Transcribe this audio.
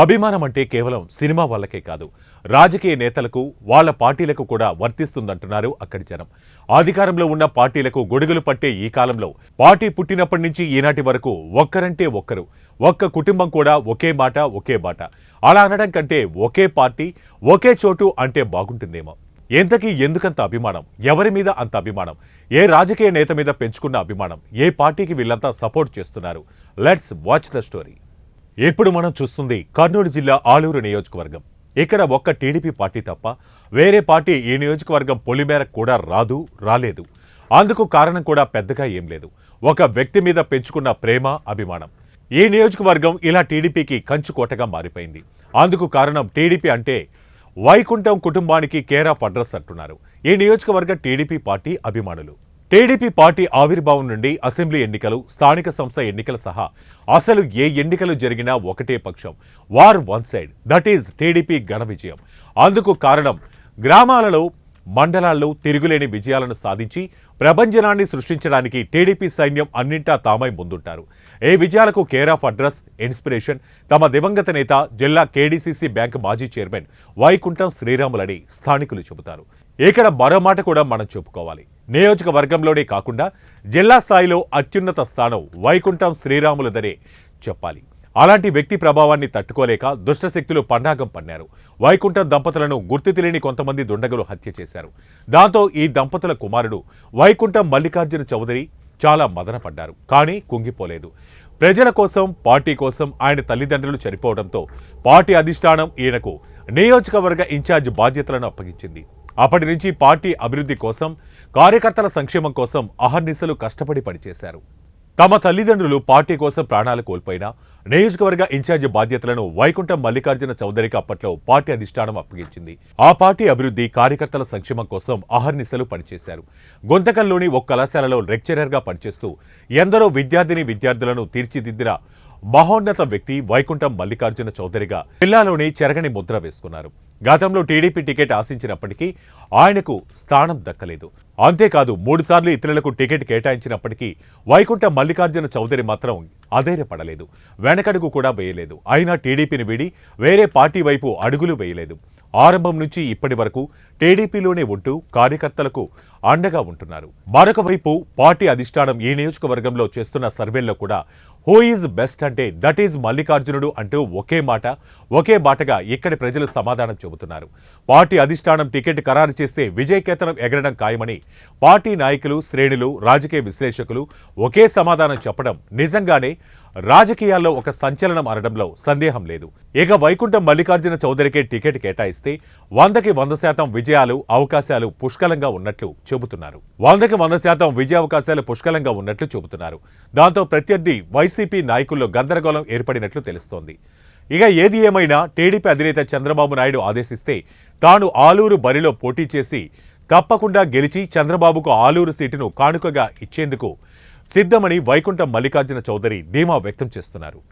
అభిమానం అంటే కేవలం సినిమా వాళ్ళకే కాదు. రాజకీయ నేతలకు వాళ్ళ పార్టీలకు కూడా వర్తిస్తుందంటున్నారు అక్కడి జనం. అధికారంలో ఉన్న పార్టీలకు గొడుగులు పట్టే ఈ కాలంలో పార్టీ పుట్టినప్పటి నుంచి ఈనాటి వరకు ఒక్కరంటే ఒక్కరు. ఒక్క కుటుంబం కూడా ఒకే మాట ఒకే బాట. అలా అనడం కంటే ఒకే పార్టీ ఒకే చోటు అంటే బాగుంటుందేమో. ఎంతకీ ఎందుకంత అభిమానం? ఎవరి మీద అంత అభిమానం? ఏ రాజకీయ నేత మీద పెంచుకున్న అభిమానం? ఏ పార్టీకి వీళ్ళంతా సపోర్ట్ చేస్తున్నారు? Let's watch the story. ఇప్పుడు మనం చూస్తుంది కర్నూలు జిల్లా ఆలూరు నియోజకవర్గం. ఇక్కడ ఒక్క టీడీపీ పార్టీ తప్ప వేరే పార్టీ ఈ నియోజకవర్గం పొలిమేర కూడా రాదు రాలేదు. అందుకు కారణం కూడా పెద్దగా ఏం లేదు. ఒక వ్యక్తి మీద పెంచుకున్న ప్రేమ అభిమానం. ఈ నియోజకవర్గం ఇలా టీడీపీకి కంచుకోటగా మారిపోయింది. అందుకు కారణం టీడీపీ అంటే వైకుంఠం కుటుంబానికి కేర్ ఆఫ్ అడ్రస్ అంటున్నారు. ఈ నియోజకవర్గ టీడీపీ పార్టీ అభిమానులు. టీడీపీ పార్టీ ఆవిర్భావం నుండి అసెంబ్లీ ఎన్నికలు స్థానిక సంస్థ ఎన్నికల సహా అసలు ఏ ఎన్నికలు జరిగినా ఒకటే పక్షం war one side. That is TDP ఘన విజయం. అందుకు కారణం గ్రామాలలో మండలాల్లో తిరుగులేని విజయాలను సాధించి ప్రభంజనాన్ని సృష్టించడానికి టీడీపీ సైన్యం అన్నింటా తామై ముందుంటారు. ఏ విజయాలకు కేర్ ఆఫ్ అడ్రస్ ఇన్స్పిరేషన్ తమ దివంగత నేత జిల్లా కేడీసీసీ బ్యాంక్ మాజీ చైర్మన్ వైకుంఠం శ్రీరాములని స్థానికులు చెబుతారు. ఇక్కడ మరో మాట కూడా మనం చెప్పుకోవాలి. నియోజకవర్గంలోనే కాకుండా జిల్లా స్థాయిలో అత్యున్నత స్థానం వైకుంఠం శ్రీరాములదనే చెప్పాలి. అలాంటి వ్యక్తి ప్రభావాన్ని తట్టుకోలేక దుష్టశక్తులు పన్నాగం పన్నారు. వైకుంఠం దంపతులను గుర్తు తెలియని కొంతమంది దుండగులు హత్య చేశారు. దాంతో ఈ దంపతుల కుమారుడు వైకుంఠం మల్లికార్జున చౌదరి చాలా మదనపడ్డారు కానీ కుంగిపోలేదు. ప్రజల కోసం పార్టీ కోసం ఆయన తల్లిదండ్రులు చనిపోవడంతో పార్టీ అధిష్టానం ఈయనకు నియోజకవర్గ ఇన్ఛార్జ్ బాధ్యతలను అప్పగించింది. అప్పటి నుంచి పార్టీ అభివృద్ధి కోసం కార్యకర్తల సంక్షేమం కోసం అహర్నిశలు కష్టపడి పనిచేశారు. తమ తల్లిదండ్రులు పార్టీ కోసం ప్రాణాలు కోల్పోయినా నియోజకవర్గ ఇన్ఛార్జి బాధ్యతలను వైకుంఠం మల్లికార్జున చౌదరికి అప్పట్లో పార్టీ అధిష్టానం అప్పగించింది. ఆ పార్టీ అభివృద్ధి కార్యకర్తల సంక్షేమం కోసం అహర్నిశలు పనిచేశారు. గొంతకల్లోని ఒక కళాశాలలో లెక్చరర్గా పనిచేస్తూ ఎందరో విద్యార్థిని విద్యార్థులను తీర్చిదిద్దిన మహోన్నత వ్యక్తి వైకుంఠం మల్లికార్జున చౌదరిగా జిల్లాలోని చెరగని ముద్ర వేసుకున్నారు. గతంలో టీడీపీ టికెట్ ఆశించినప్పటికీ ఆయనకు స్థానం దక్కలేదు. అంతేకాదు మూడుసార్లు ఇతరులకు టికెట్ కేటాయించినప్పటికీ వైకుంఠ మల్లికార్జున చౌదరి మాత్రం అధైర్యపడలేదు. వెనకడుగు కూడా వేయలేదు. అయినా టీడీపీని వీడి వేరే పార్టీ వైపు అడుగులు వేయలేదు. ఆరంభం నుంచి ఇప్పటి వరకు టీడీపీలోనే ఉంటూ కార్యకర్తలకు అండగా ఉంటున్నారు. మరొక వైపు పార్టీ అధిష్టానం ఈ నియోజకవర్గంలో చేస్తున్న సర్వేల్లో కూడా హూ ఈజ్ బెస్ట్ అంటే దట్ ఈజ్ మల్లికార్జునుడు అంటూ ఒకే మాట ఒకే బాటగా ఇక్కడి ప్రజలు సమాధానం చెబుతున్నారు. పార్టీ అధిష్టానం టికెట్ ఖరారు చేస్తే విజయకేతనం ఎగరడం ఖాయమని పార్టీ నాయకులు శ్రేణులు రాజకీయ విశ్లేషకులు ఒకే సమాధానం చెప్పడం నిజంగానే రాజకీయాల్లో ఒక సంచలనం అనడంలో సందేహం లేదు. ఇక వైకుంఠం మల్లికార్జున చౌదరికే టికెట్ కేటాయిస్తే వందకి వంద శాతం విజయాలు అవకాశాలు పుష్కలంగా ఉన్నట్లు చెబుతున్నారు. వందకి వంద శాతం విజయ అవకాశాలు పుష్కలంగా ఉన్నట్లు చెబుతున్నారు. దాంతో ప్రత్యర్థి వైసీపీ నాయకుల్లో గందరగోళం ఏర్పడినట్లు తెలుస్తోంది. ఇక ఏది ఏమైనా టీడీపీ అధినేత చంద్రబాబు నాయుడు ఆదేశిస్తే తాను ఆలూరు బరిలో పోటీ చేసి తప్పకుండా గెలిచి చంద్రబాబుకు ఆలూరు సీటును కానుకగా ఇచ్చేందుకు సిద్ధమని వైకుంఠం మల్లికార్జున చౌదరి ధీమా వ్యక్తం చేస్తున్నారు.